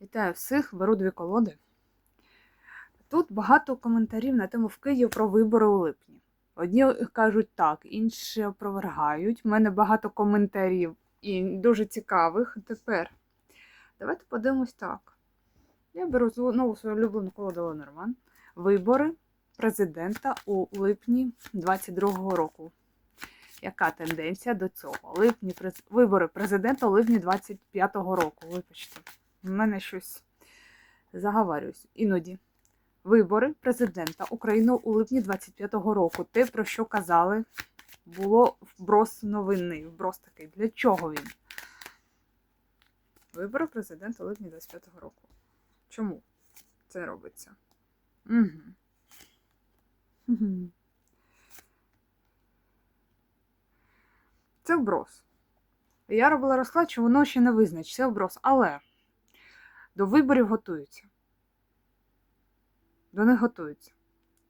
Вітаю всіх, беру дві колоди. Тут багато коментарів на тему в Києві про вибори у липні. Одні кажуть так, інші опровергають. У мене багато коментарів і дуже цікавих. Тепер давайте подивимось так. Я беру знову свою улюблену колоду Ленорман. Вибори президента у липні 22-го року. Яка тенденція до цього? Липні, Вибори президента у липні 25-го року. Вибачте. У мене щось заговарююсь. Іноді. Вибори президента України у липні 25-го року. Те, про що казали, було вброс новинний. Вброс такий. Для чого він? Вибори президента у липні 25-го року. Чому це робиться? Угу. Це вброс. Я робила розклад, що воно ще не визначить. Це вброс. Але до виборів готуються. До них готуються.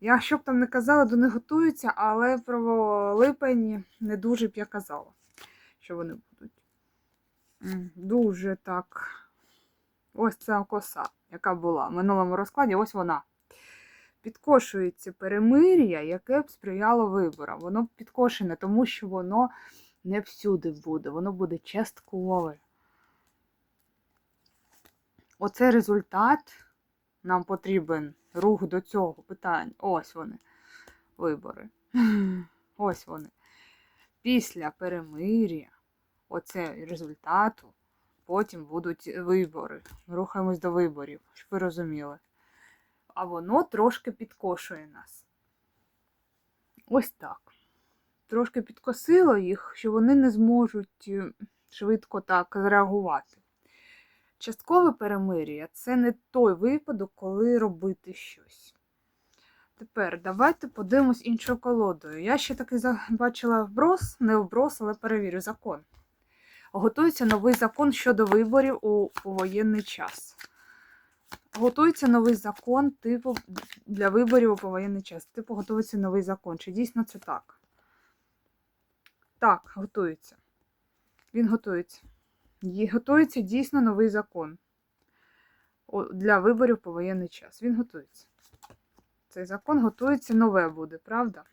Я що б там не казала, до них готуються, але про липень не дуже б я казала, що вони будуть. Дуже так. Ось ця коса, яка була в минулому розкладі, ось вона. Підкошується перемир'я, яке б сприяло виборам. Воно підкошене, тому що воно не всюди буде, воно буде часткове. Оце результат. Нам потрібен рух до цього питання. Ось вони. Вибори. Ось вони. Після перемир'я, оце результату, потім будуть вибори. Рухаємось до виборів, щоб ви розуміли. А воно трошки підкошує нас. Ось так. Трошки підкосило їх, що вони не зможуть е, швидко так зреагувати. Часткове перемир'я це не той випадок, коли робити щось. Тепер давайте подивимось іншою колодою. Я ще таки бачила вброс, не вброс, але перевірю закон. Готується новий закон щодо виборів у повоєнний час. Готується новий закон, типу, для виборів у повоєнний час. Типу, готується новий закон. Чи дійсно це так? Так, готується. Він готується. Готується дійсно новий закон для виборів по воєнний час. Він готується. Цей закон готується нове буде, правда?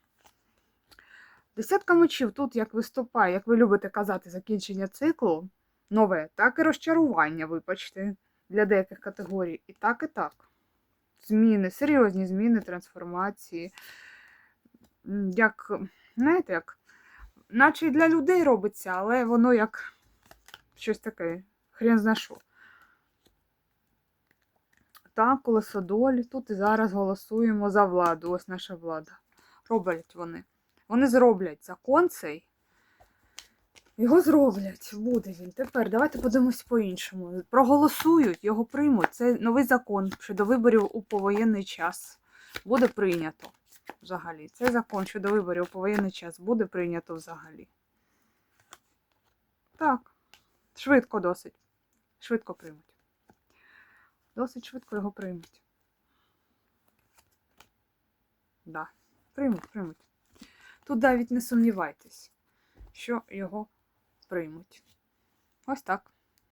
Десятка мечів тут як виступає, як ви любите казати, закінчення циклу нове, так і розчарування, вибачте, для деяких категорій. І так, і так. Зміни, серйозні зміни, трансформації. Як, знаєте, як, наче і для людей робиться, але воно як щось таке, хрен зна що. Так, колесо долі. Тут і зараз голосуємо за владу. Ось наша влада. Роблять вони. Вони зроблять закон цей. Його зроблять, буде він. Тепер давайте подивимось по-іншому. Проголосують, його приймуть. Це новий закон щодо виборів у повоєнний час. Буде прийнято взагалі. Цей закон щодо виборів у повоєнний час буде прийнято взагалі. Так. Швидко досить. Швидко приймуть. Досить швидко його приймуть. Да, приймуть, приймуть. Тут навіть не сумнівайтесь, що його приймуть. Ось так.